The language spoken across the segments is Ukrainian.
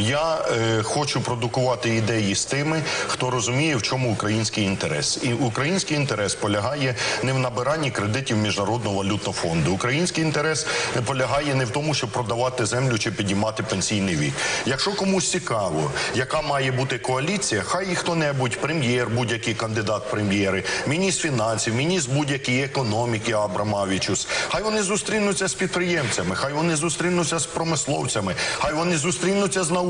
Я е, хочу продукувати ідеї з тими, хто розуміє, в чому український інтерес. І український інтерес полягає не в набиранні кредитів міжнародного валютного фонду. Український інтерес полягає не в тому, щоб продавати землю чи підіймати пенсійний вік. Якщо комусь цікаво, яка має бути коаліція, хай і хто-небудь, прем'єр, будь-який кандидат прем'єри, міністр фінансів, міністр будь-який економіки Абрамавічус, хай вони зустрінуться з підприємцями, хай вони зустрінуться з промисловцями, хай вони зустрінуться з науковцями.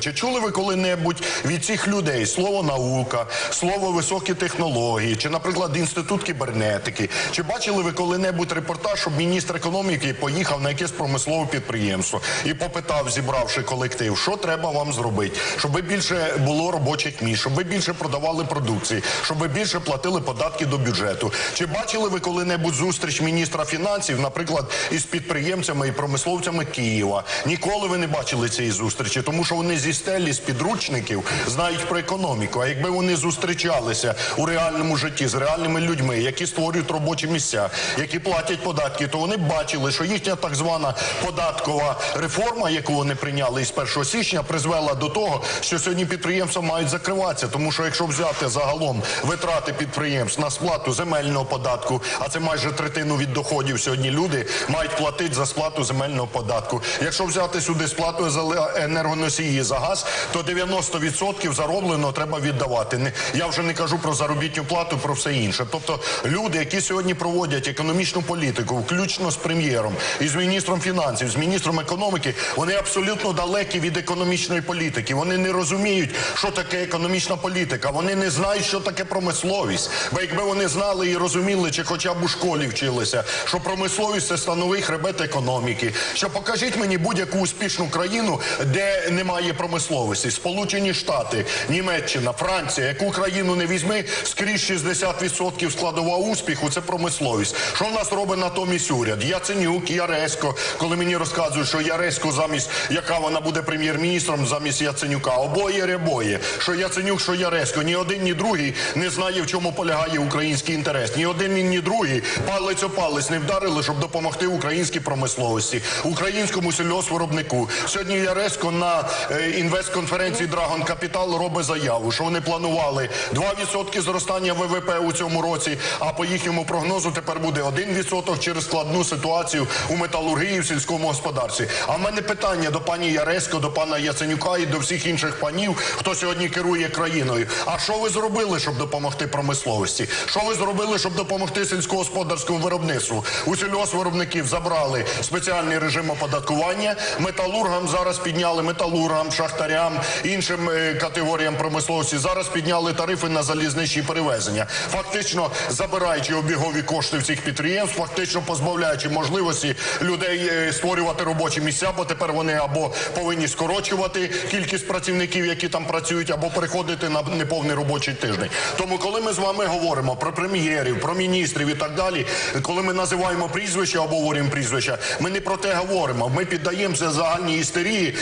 Чи чули ви коли-небудь від цих людей слово наука, слово високі технології, чи, наприклад, інститут кібернетики? Чи бачили ви коли-небудь репортаж, щоб міністр економіки поїхав на якесь промислове підприємство і попитав, зібравши колектив, що треба вам зробити, щоб більше було робочих місць, щоб ви більше продавали продукції, щоб ви більше платили податки до бюджету? Чи бачили ви коли-небудь зустріч міністра фінансів, наприклад, із підприємцями і промисловцями Києва? Ніколи ви не бачили цієї зустрічі, тому що вони зі стелі, з підручників знають про економіку. А якби вони зустрічалися у реальному житті з реальними людьми, які створюють робочі місця, які платять податки, то вони бачили, що їхня так звана податкова реформа, яку вони прийняли із 1 січня, призвела до того, що сьогодні підприємства мають закриватися. Тому що якщо взяти загалом витрати підприємств на сплату земельного податку, а це майже третину від доходів сьогодні люди мають платити за сплату земельного податку. Якщо взяти сюди сплату за ле- енергоносії за газ, то 90% зароблено треба віддавати. Не- Я вже не кажу про заробітну плату, про все інше. Тобто люди, які сьогодні проводять економічну політику, включно з прем'єром і з міністром фінансів, з міністром економіки, вони абсолютно далекі від економічної політики. Вони не розуміють, що таке економічна політика. Вони не знають, що таке промисловість. Бо якби вони знали і розуміли, чи хоча б у школі вчилися, що промисловість це становий хребет економіки. Що покажіть мені будь-яку успішну країну, де немає промисловості. Сполучені Штати, Німеччина, Франція, яку країну не візьми, скрізь 60% складова успіху це промисловість. Що в нас робить натомість уряд? Яценюк, Яресько, коли мені розказують, що Яресько замість яка вона буде прем'єр-міністром замість Яценюка, обоє рябоє. Що Яценюк, що Яресько, ні один, ні другий не знає, в чому полягає український інтерес. Ні один, ні другий палець о палець не вдарили, щоб допомогти українській промисловості, українському сільгоспвиробнику. Сьогодні Яресько на е, інвестконференції Драгон Капітал робить заяву, що вони планували 2% зростання ВВП у цьому році, а по їхньому прогнозу тепер буде 1% через складну ситуацію у металургії в сільському господарстві. А в мене питання до пані Яресько, до пана Яценюка і до всіх інших панів, хто сьогодні керує країною. А що ви зробили, щоб допомогти промисловості? Що ви зробили, щоб допомогти сільськогосподарському виробництву? У сільгоспвиробників забрали спеціальний режим оподаткування. Металургам зараз підняли металургам, шахтарям, іншим е, категоріям промисловості. Зараз підняли тарифи на залізничні перевезення, фактично забираючи обігові кошти в цих підприємств, фактично позбавляючи можливості людей е, створювати робочі місця, бо тепер вони або повинні скорочувати кількість працівників, які там працюють, або переходити на неповний робочий тиждень. Тому, коли ми з вами говоримо про прем'єрів, про міністрів і так далі, коли ми називаємо прізвища, обговорюємо прізвища, ми не про те говоримо. Ми піддаємося загальній істерії,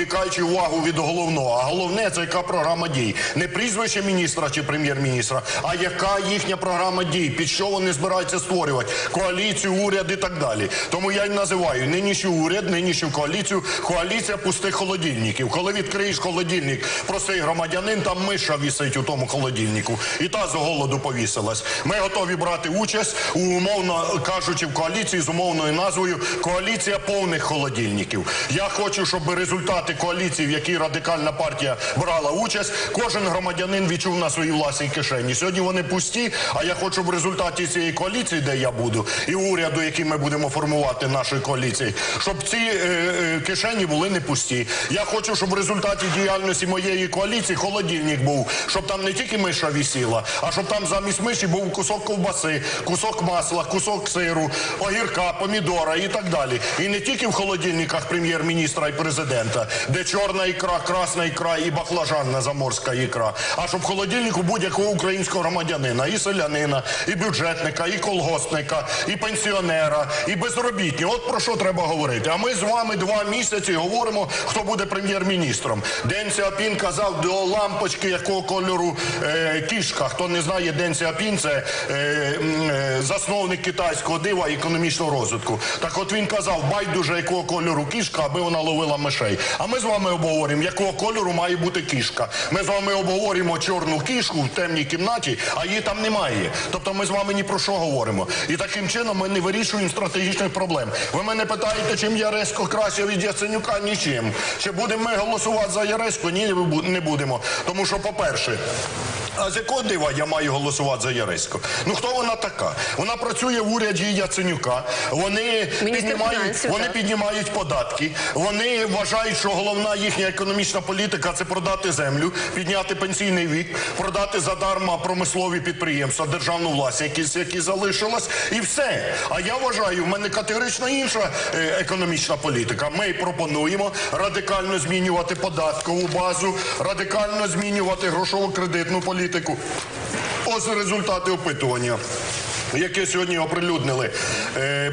відволікаючи увагу від головного. А головне це яка програма дій, не прізвище міністра чи прем'єр-міністра, а яка їхня програма дій, під що вони збираються створювати коаліцію, уряд і так далі. Тому я й називаю нинішній уряд, нинішню коаліцію, коаліція пустих холодильників. Коли відкриєш холодильник, простий громадянин, там миша вісить у тому холодильнику, і та з голоду повісилась. Ми готові брати участь у умовно кажучи в коаліції з умовною назвою коаліція повних холодильників. Я хочу, щоб результати коаліції, в якій радикальна партія брала участь, кожен громадянин відчув на своїй власній кишені. Сьогодні вони пусті. А я хочу в результаті цієї коаліції, де я буду, і уряду, який ми будемо формувати нашої коаліції, щоб ці е, е, кишені були не пусті. Я хочу, щоб в результаті діяльності моєї коаліції холодильник був, щоб там не тільки миша вісіла, а щоб там замість миші був кусок ковбаси, кусок масла, кусок сиру, огірка, помідора і так далі. І не тільки в холодильниках прем'єр-міністра і президента, де чорна ікра, красна ікра і баклажанна заморська ікра, а щоб в холодильнику будь-якого українського громадянина, і селянина, і бюджетника, і колгоспника, і пенсіонера, і безробітні. От про що треба говорити. А ми з вами два місяці говоримо, хто буде прем'єр-міністром. Ден Сіапін казав до лампочки, якого кольору е, кішка. Хто не знає, Ден Сіапін – це е, е, засновник китайського дива економічного розвитку. Так от він казав, байдуже якого кольору кішка, аби вона ловила мишей. А ми з вами обговоримо, якого кольору має бути кішка. Ми з вами обговоримо чорну кішку в темній кімнаті, а її там немає. Тобто ми з вами ні про що говоримо. І таким чином ми не вирішуємо стратегічних проблем. Ви мене питаєте, чим Яресько краще від Яценюка? Нічим. Чи будемо ми голосувати за Яресько? Ні, не будемо. Тому що, по-перше, а з якого дива я маю голосувати за Яресько? Ну хто вона така? Вона працює в уряді Яценюка. Вони Міністр піднімають, фінансів, вони так. піднімають податки. Вони вважають, що головна їхня економічна політика це продати землю, підняти пенсійний вік, продати задарма промислові підприємства, державну власність, які, які залишилась, і все. А я вважаю, в мене категорично інша е, економічна політика. Ми пропонуємо радикально змінювати податкову базу, радикально змінювати грошово-кредитну політику. Ось результати опитування. Яке сьогодні оприлюднили,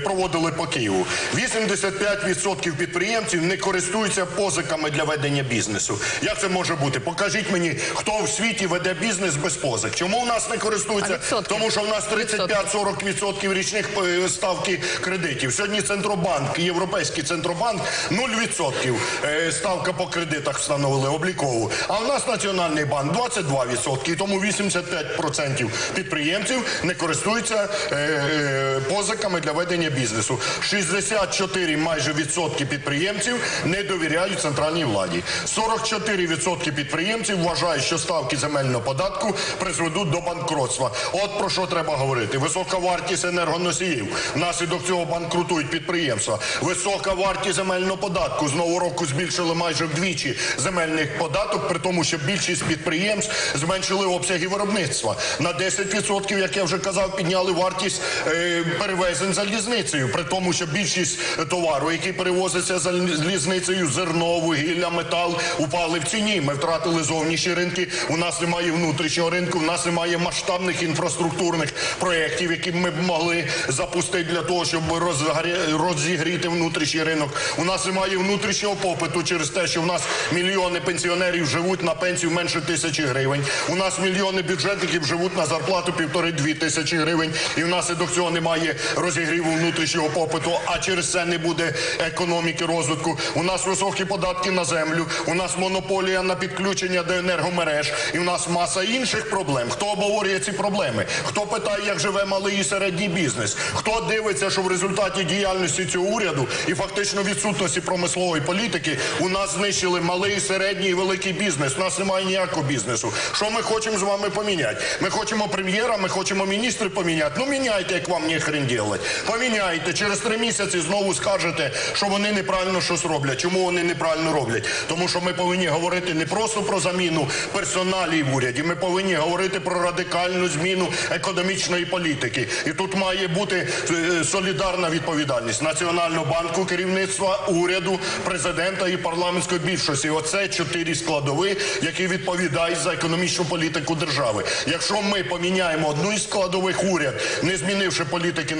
проводили по Києву. 85% підприємців не користуються позиками для ведення бізнесу. Як це може бути? Покажіть мені, хто в світі веде бізнес без позик. Чому в нас не користуються? Тому що в нас 35-40% річних е, ставки кредитів. Сьогодні Центробанк, Європейський Центробанк 0% е, ставка по кредитах встановили облікову. А в нас Національний банк 22%. І тому 85% підприємців не користуються е, е, позиками для ведення бізнесу. 64 майже відсотки підприємців не довіряють центральній владі. 44% підприємців вважають, що ставки земельного податку призведуть до банкротства. От про що треба говорити. Висока вартість енергоносіїв. Внаслідок цього банкрутують підприємства. Висока вартість земельного податку. З нового року збільшили майже вдвічі земельних податок, при тому, що більшість підприємств зменшили обсяги виробництва. На 10%, як я вже казав, підняли вартість е, перевезень залізницею, при тому, що більшість товару, який перевозиться залізницею, зерно, вугілля, метал, упали в ціні. Ми втратили зовнішні ринки. У нас немає внутрішнього ринку, у нас немає масштабних інфраструктурних проєктів, які ми б могли запустити для того, щоб розігріти внутрішній ринок. У нас немає внутрішнього попиту через те, що в нас мільйони пенсіонерів живуть на пенсію менше тисячі гривень. У нас мільйони бюджетників живуть на зарплату півтори-дві тисячі гривень. І внаслідок цього немає розігріву внутрішнього попиту, а через це не буде економіки розвитку. У нас високі податки на землю, у нас монополія на підключення до енергомереж, і у нас маса інших проблем. Хто обговорює ці проблеми? Хто питає, як живе малий і середній бізнес? Хто дивиться, що в результаті діяльності цього уряду і фактично відсутності промислової політики у нас знищили малий, середній і великий бізнес. У нас немає ніякого бізнесу. Що ми хочемо з вами поміняти? Ми хочемо прем'єра, ми хочемо міністрів поміняти. Ну міняйте, як вам не хрен ділать. Поміняйте. Через три місяці знову скажете, що вони неправильно щось роблять. Чому вони неправильно роблять? Тому що ми повинні говорити не просто про заміну персоналій в уряді. Ми повинні говорити про радикальну зміну економічної політики. І тут має бути е, солідарна відповідальність Національного банку, керівництва, уряду, президента і парламентської більшості. Оце чотири складови, які відповідають за економічну політику держави. Якщо ми поміняємо одну із складових уряд, не змінивши політики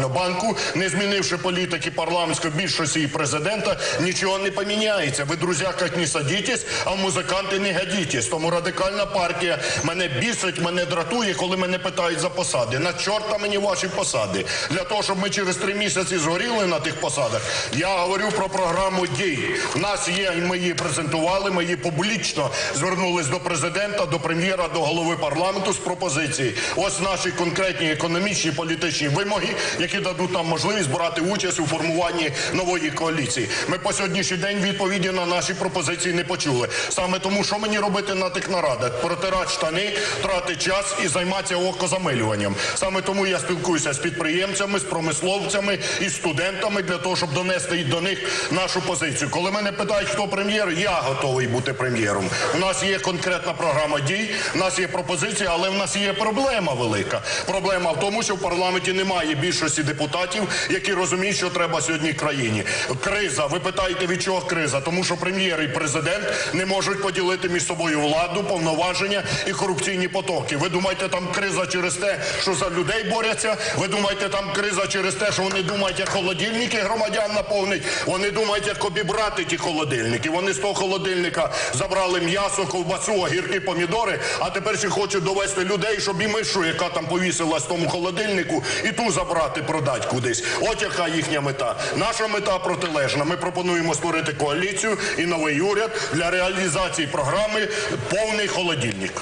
Національного банку, не змінивши політики парламентської більшості і президента, нічого не поміняється. Ви, друзяках, не садітесь, а музиканти не гадітесь. Тому радикальна партія мене бісить, мене дратує, коли мене питають за посади. На чорта мені ваші посади. Для того, щоб ми через три місяці згоріли на тих посадах, я говорю про програму дій. У нас є, ми її презентували, ми її публічно звернулись до президента, до прем'єра, до голови парламенту з пропозиції. Ось наші конкретні економічні політичні вимоги, які дадуть нам можливість брати участь у формуванні нової коаліції. Ми по сьогоднішній день відповіді на наші пропозиції не почули. Саме тому, що мені робити на тих нарадах? Протирати штани, трати час і займатися окозамилюванням. Саме тому я спілкуюся з підприємцями, з промисловцями і студентами для того, щоб донести до них нашу позицію. Коли мене питають, хто прем'єр, я готовий бути прем'єром. У нас є конкретна програма дій, у нас є пропозиція, але в нас є проблема велика. Проблема в тому, що в парламенті немає більшості депутатів, які розуміють, що треба сьогодні країні. Криза. Ви питаєте, від чого криза? Тому що прем'єр і президент не можуть поділити між собою владу, повноваження і корупційні потоки. Ви думаєте, там криза через те, що за людей борються? Ви думаєте, там криза через те, що вони думають, як холодильники громадян наповнить? Вони думають, як обібрати ті холодильники. Вони з того холодильника забрали м'ясо, ковбасу, огірки, помідори, а тепер ще хочуть довести людей, щоб і мишу, яка там повісилась в тому холодильнику, і ту забрати. Продати, продати кудись. От яка їхня мета. Наша мета протилежна. Ми пропонуємо створити коаліцію і новий уряд для реалізації програми повний холодильник.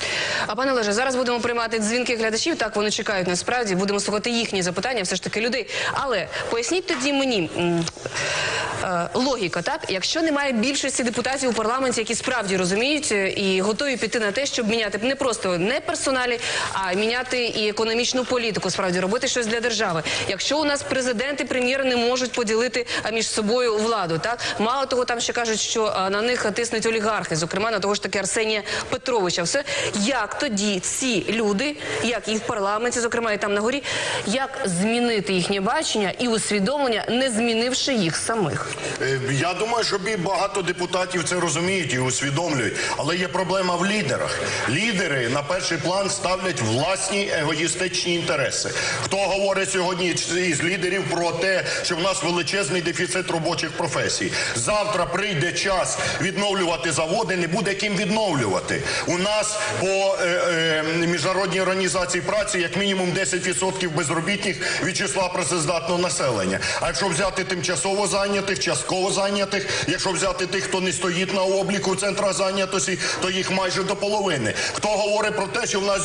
А пане Олеже, зараз будемо приймати дзвінки глядачів. Так вони чекають насправді. Будемо слухати їхні запитання, все ж таки людей. Але поясніть тоді мені е, логіка, так якщо немає більшості депутатів у парламенті, які справді розуміють е, і готові піти на те, щоб міняти не просто не персоналі, а міняти і економічну політику, справді робити щось для держави. Якщо у нас президент і прем'єр не можуть поділити а, між собою владу, так мало того, там ще кажуть, що на них тиснуть олігархи, зокрема на того ж таки Арсенія Петровича. Все як тоді ці люди, як і в парламенті, зокрема і там на горі, як змінити їхнє бачення і усвідомлення, не змінивши їх самих. Е, Я думаю, що багато депутатів це розуміють і усвідомлюють. Але є проблема в лідерах. Лідери на перший план ставлять власні егоїстичні інтереси. Хто говорить сьогодні із лідерів про те, що в нас величезний дефіцит робочих професій? Завтра прийде час відновлювати заводи, не буде ким відновлювати. У нас по е, міжнародній організації праці як мінімум 10% безробітних від числа працездатного населення. А якщо взяти тимчасово зайнятих, частково зайнятих, якщо взяти тих, хто не стоїть на обліку в центрах зайнятості, то їх майже до половини. Хто говорить про те, що в нас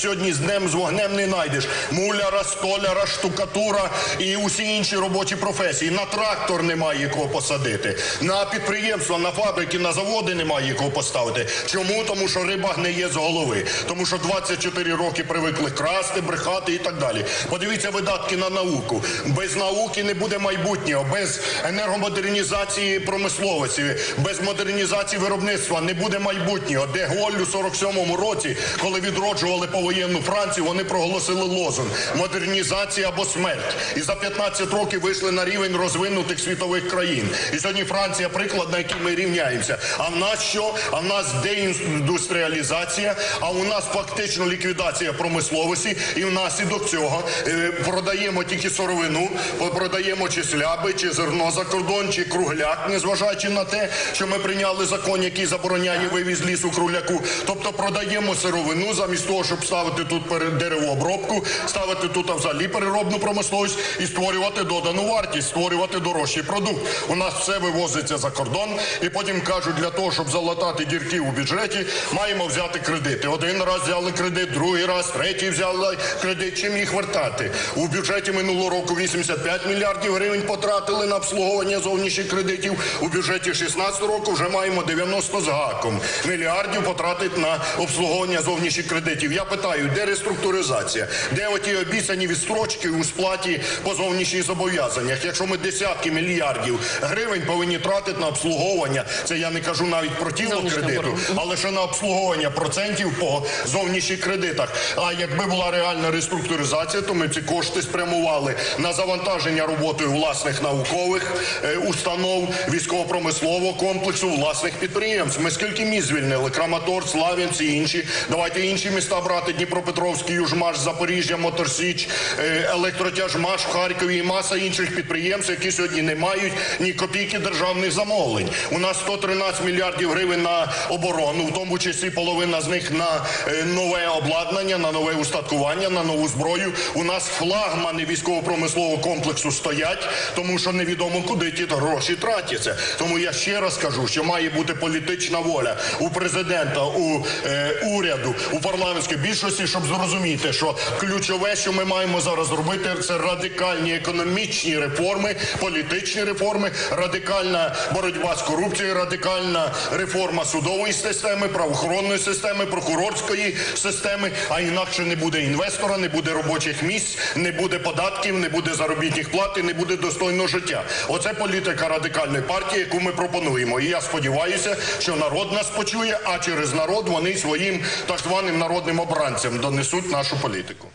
сьогодні з днем з вогнем не знайдеш муляра, столяра, штукатура і усі інші робочі професії. На трактор немає кого посадити, на підприємства, на фабрики, на заводи немає кого поставити. Чому? Тому що риба гниє з голови. Тому що 24 роки привикли красти, брехати і так далі. Подивіться видатки на науку. Без науки не буде майбутнього, без енергомодернізації промисловості, без модернізації виробництва не буде майбутнього. Де Голь у 47-му році, коли відроджували повоєнну Францію, вони проголосили лозунг модернізація або смерть. І за 15 років вийшли на рівень розвинутих світових країн. І сьогодні Франція приклад, на який ми рівняємося. А в нас що? А в нас деіндустріалізація, а у нас фактично ліквідація промисловості. І внаслідок цього е, продаємо тільки сировину, продаємо чи сляби, чи зерно за кордон, чи кругляк, незважаючи на те, що ми прийняли закон, який забороняє вивіз лісу кругляку. Тобто продаємо сировину замість того, щоб ставити тут деревообробку, ставити тут взагалі переробну промисловість і створювати додану вартість, створювати дорожчий продукт. У нас все вивозиться за кордон, і потім кажуть, для того, щоб залатати дірки у бюджеті, маємо взяти кредити. Один раз взяли кредит, другий раз, третій взяли кредит. Чим їх вертати? У бюджеті минулого року 85 мільярдів гривень потратили на обслуговування зовнішніх кредитів. У бюджеті 16 року вже маємо 90 з гаком мільярдів потратити на обслуговування зовнішніх кредитів. Я питаю, де реструктуризація? Де оті обіцяні відстрочки у сплаті по зовнішніх зобов'язаннях? Якщо ми десятки мільярдів гривень повинні тратити на обслуговування, це я не кажу навіть про тіло кредиту, боргу. а лише на обслуговування процентів по зовнішніх кредитах. А якби була реальна реструктуризація, то ми ці кошти спрямували на завантаження роботою власних наукових е, установ, військово-промислового комплексу, власних підприємств. Ми скільки міст звільнили? Краматорськ, Слав'янці інші. Давайте інші міста брати: Дніпропетровський, Южмаш, Запоріжжя, Моторсіч, е, Електротяжмаш в Харкові і маса інших підприємств, які сьогодні не мають ні копійки державних замовлень. У нас 113 мільярдів гривень на оборону, в тому числі половина з них на е, нове обладнання, на нове устаткування, на нову зброю. У нас флагмани військово-промислового комплексу стоять, тому що невідомо куди ті гроші тратяться. Тому я ще раз кажу, що має бути політична воля у президента, у е, уряду, у парламентській більшості, щоб зрозуміти, що ключове, що ми маємо зараз зробити, це радикальні економічні реформи, політичні реформи, радикальна боротьба з корупцією, радикальна реформа судової системи, правоохоронної системи, прокурорської системи. А інакше не буде інвестора, не буде робочих місць, не буде податків, не буде заробітних плат і не буде достойного життя. Оце політика радикальної партії, яку ми пропонуємо. І я сподіваюся, що народ нас почує, а через народ вони своїм так званим народним обранцям донесуть нашу політику.